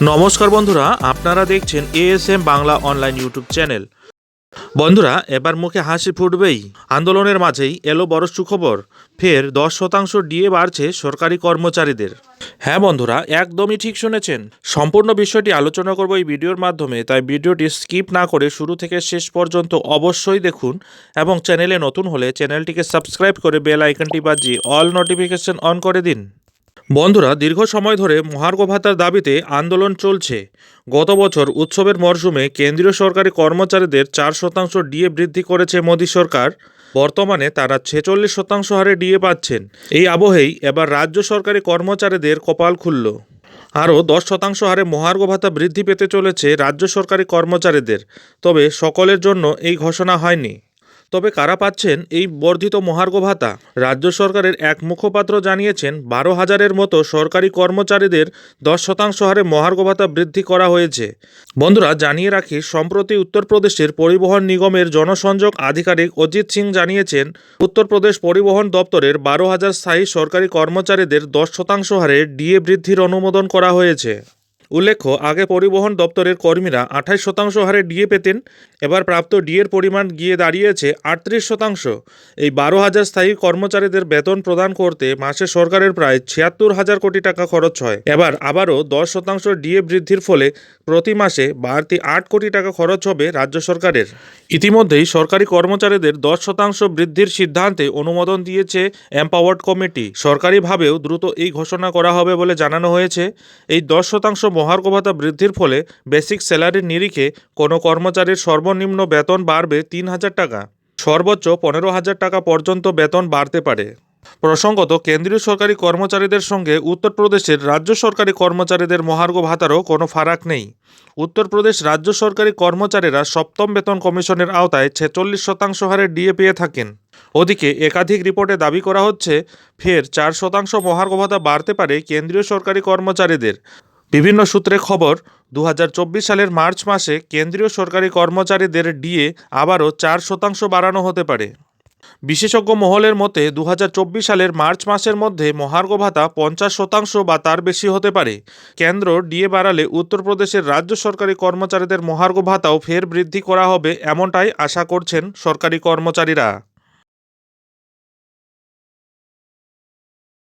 নমস্কার বন্ধুরা, আপনারা দেখছেন ASM Bangla online YouTube channel বন্ধুরা, এবার মুখে হাসি ফুটবেই। আন্দোলনের মাঝেই এলো বড় সুখবর। ফের দশ শতাংশ ডিএ বাড়ছে সরকারি কর্মচারীদের। হ্যাঁ বন্ধুরা, একদমই ঠিক শুনেছেন। সম্পূর্ণ বিষয়টি আলোচনা করব এই ভিডিওর মাধ্যমে, তাই ভিডিওটি স্কিপ না করে শুরু থেকে শেষ পর্যন্ত অবশ্যই দেখুন এবং চ্যানেলে নতুন হলে চ্যানেলটিকে সাবস্ক্রাইব করে বেল আইকনটি বাজিয়ে অল নোটিফিকেশন অন করে দিন। বন্ধুরা, দীর্ঘ সময় ধরে মহার্ঘ ভাতার দাবিতে আন্দোলন চলছে। গত বছর উৎসবের মরশুমে কেন্দ্রীয় সরকারি কর্মচারীদের চার শতাংশ ডিএ বৃদ্ধি করেছে মোদী সরকার। বর্তমানে তারা ছেচল্লিশ শতাংশ হারে ডিএ পাচ্ছেন। এই আবহেই এবার রাজ্য সরকারি কর্মচারীদের কপাল খুলল। আরও দশ শতাংশ হারে মহার্ঘ ভাতা বৃদ্ধি পেতে চলেছে রাজ্য সরকারি কর্মচারীদের। তবে সকলের জন্য এই ঘোষণা হয়নি। তবে কারা পাচ্ছেন এই বর্ধিত মহার্ঘ ভাতা? রাজ্য সরকারের এক মুখপাত্র জানিয়েছেন, বারো হাজারের মতো সরকারি কর্মচারীদের দশ শতাংশ হারে মহার্ঘ ভাতা বৃদ্ধি করা হয়েছে। বন্ধুরা, জানিয়ে রাখি, সম্প্রতি উত্তরপ্রদেশের পরিবহন নিগমের জনসংযোগ আধিকারিক অজিত সিং জানিয়েছেন, উত্তরপ্রদেশ পরিবহন দপ্তরের বারো হাজার স্থায়ী সরকারি কর্মচারীদের দশ শতাংশ হারে ডিএ বৃদ্ধির অনুমোদন করা হয়েছে। উল্লেখ্য, আগে পরিবহন দপ্তরের কর্মীরা আঠাশ শতাংশ হারে ডিএ পেতেন, এবার প্রাপ্ত ডিএর পরিমাণ গিয়ে দাঁড়িয়েছে আটত্রিশ শতাংশ। এই বারো হাজার স্থায়ী কর্মচারীদের বেতন প্রদান করতে মাসে সরকারের প্রায় ছিয়াত্তর হাজার কোটি টাকা খরচ হয়। এবার আবারও দশ শতাংশ ডিএ বৃদ্ধির ফলে প্রতি মাসে বাড়তি আট কোটি টাকা খরচ হবে রাজ্য সরকারের। ইতিমধ্যেই সরকারি কর্মচারীদের দশ শতাংশ বৃদ্ধির সিদ্ধান্তে অনুমোদন দিয়েছে এম্পাওয়ার্ড কমিটি। সরকারিভাবেও দ্রুত এই ঘোষণা করা হবে বলে জানানো হয়েছে। এই দশ শতাংশ মহার্ঘ ভাতা বৃদ্ধির ফলে বেসিক স্যালারির নিরিখে কোনো কর্মচারীর সর্বনিম্ন বেতন বাড়বে তিন হাজার টাকা। সর্বোচ্চ পনেরো হাজার টাকা পর্যন্ত বেতন বাড়তে পারে। প্রসঙ্গত, কেন্দ্রীয় সরকারি কর্মচারীদের সঙ্গে উত্তরপ্রদেশের রাজ্য সরকারি কর্মচারীদের মহার্ঘ ভাতারও কোনো ফারাক নেই। উত্তরপ্রদেশ রাজ্য সরকারি কর্মচারীরা সপ্তম বেতন কমিশনের আওতায় ছেচল্লিশ শতাংশ হারে ডিএ পেয়ে থাকেন। ওদিকে, একাধিক রিপোর্টে দাবি করা হচ্ছে, ফের চার শতাংশ মহার্ঘ ভাতা বাড়তে পারে কেন্দ্রীয় সরকারি কর্মচারীদের। বিভিন্ন সূত্রে খবর দু হাজার চব্বিশ সালের মার্চ মাসে কেন্দ্রীয় সরকারি কর্মচারীদের ডিএ আবারও চার শতাংশ বাড়ানো হতে পারে। বিশেষজ্ঞ মহলের মতে, দুহাজার চব্বিশ সালের মার্চ মাসের মধ্যে মহার্ঘ ভাতা পঞ্চাশ শতাংশ বা তার বেশি হতে পারে। কেন্দ্র ডিএ বাড়ালে উত্তরপ্রদেশের রাজ্য সরকারি কর্মচারীদের মহার্ঘ ভাতাও ফের বৃদ্ধি করা হবে এমনটাই আশা করছেন সরকারি কর্মচারীরা।